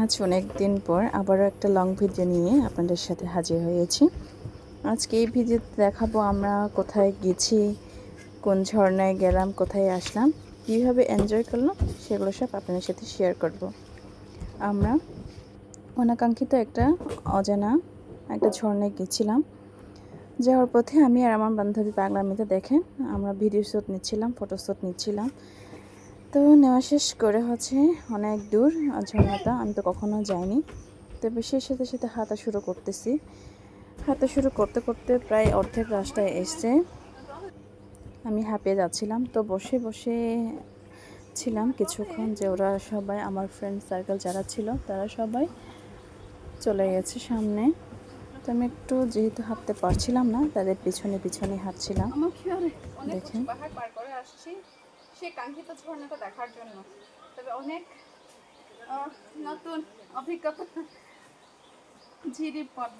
আজ অনেক দিন পর আবারও একটা লং ভিডিও নিয়ে আপনাদের সাথে হাজির হয়েছি। আজকে এই ভিডিওতে দেখাবো আমরা কোথায় গেছি, কোন ঝর্ণায় গেলাম, কোথায় আসলাম, কীভাবে এনজয় করলাম, সেগুলো সব আপনাদের সাথে শেয়ার করব। আমরা অনাকাঙ্ক্ষিত একটা অজানা একটা ঝর্ণায় গেছিলাম। যাওয়ার পথে আমি আর আমার বান্ধবী পাগলামিতে দেখেন আমরা ভিডিও শ্যুট নিচ্ছিলাম ফটো শ্যুট নিচ্ছিলাম। তো নেওয়া শেষ করে হচ্ছে অনেক দূর ঝর্ণাটা। আমি তো কখনো যাইনি। তবে সেই সাথে সাথে হাঁটা শুরু করতেছি। হাঁটা শুরু করতে করতে প্রায় অর্ধেক রাস্তায় এসছে। আমি হাঁপিয়ে যাচ্ছিলাম। তো বসে বসে ছিলাম কিছুক্ষণ যে ওরা সবাই আমার ফ্রেন্ড সার্কেল যারা ছিল তারা সবাই চলে গেছে সামনে। তো আমি একটু যেহেতু হাঁটতে পারছিলাম না তাদের পিছনে পিছনে হাঁটছিলাম। দেখেন। সেই কাঙ্ক্ষিত ঝর্ণাটা দেখার জন্য। তবে অনেক নতুন অভিজ্ঞতা। ঝিরি পথ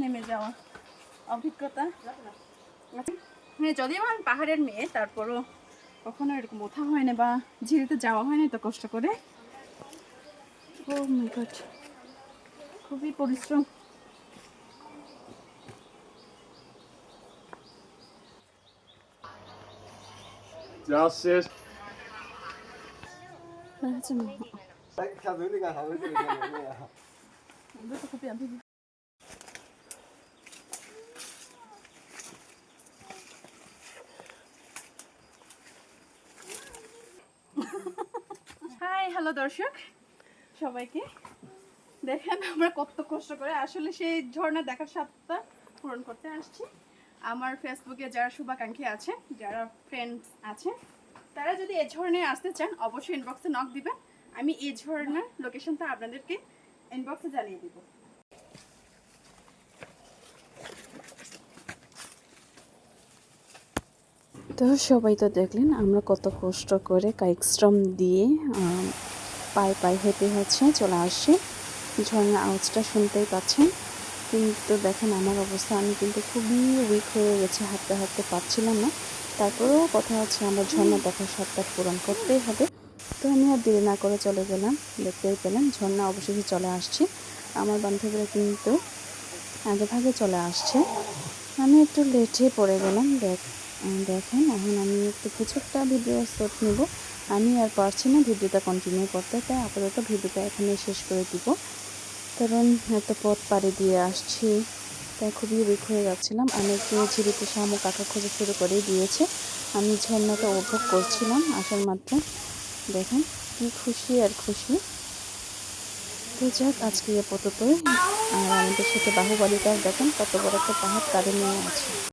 নেমে যাওয়া অভিজ্ঞতা হ্যাঁ যদিও আমি পাহাড়ের মেয়ে, তারপরও কখনো এরকম ওঠা হয় না বা ঝিরিতে যাওয়া হয় না তো কষ্ট করে। গড খুবই পরিশ্রম। 고. হাই হ্যালো দর্শক। সবাইকে। দেখেন আমরা কত কষ্ট করে আসলে সেই ঝর্ণা দেখার স্বাদটা পূরণ করতে আসছি। আমার ফেসবুকে যারা শুভাকাঙ্ক্ষী আছে, যারা ফ্রেন্ডস আছে, তারা যদি এ ঝর্ণায় আসতে চান, অবশ্যই ইনবক্সে নক দিবেন। আমি এই ঝর্ণার লোকেশনটা আপনাদেরকে ইনবক্সে জানিয়ে দিব। তো সবাই তো দেখলেন, আমরা কত কষ্ট করে কায়িক শ্রম দিয়ে পায়ে পায়ে হেঁটে হচ্ছে চলে আসছি। ঝর্ণা আওয়াজটা শুনতেই পাচ্ছেন। কিন্তু দেখেন আমার অবস্থা, আমি কিন্তু খুবই উইক হয়ে গেছে, হাঁটতে হাঁটতে পারছিলাম না। তারপরেও কথা হচ্ছে আমার ঝর্ণা দেখার স্বাদটা পূরণ করতেই হবে। তো আমি আর দেরি না করে চলে গেলাম, দেখতেই পেলাম ঝর্ণা অবশেষে চলে আসছে। আমার বান্ধবীরা কিন্তু আগে ভাগে চলে আসছে। আমি একটু লেটে পড়ে গেলাম, দেখ, দেখেন, এখন আমি একটু কিছু একটা ভিডিও শ্যুট নেব। আমি আর পারছি না ভিডিওটা কন্টিনিউ করতে, তাই আপাতত ভিডিওটা এখানে শেষ করে দিব। কারণ এত পথ পাড়ি দিয়ে আসছি, তাই খুবই উইক হয়ে যাচ্ছিলাম। আমি একটু ঝিরিতে শামুক কাকা খুঁজে শুরু করে দিয়েছে। আমি ঝর্ণাটা উপভোগ করছিলাম আসার মাত্র। দেখেন, কি খুশি আর খুশি। তো যাক, আজকে আপাততই আর আমাদের সাথে বাহুবালিটা দেখেন, কত বড় একটা পাহাড় কাঁধে নিয়ে আছে।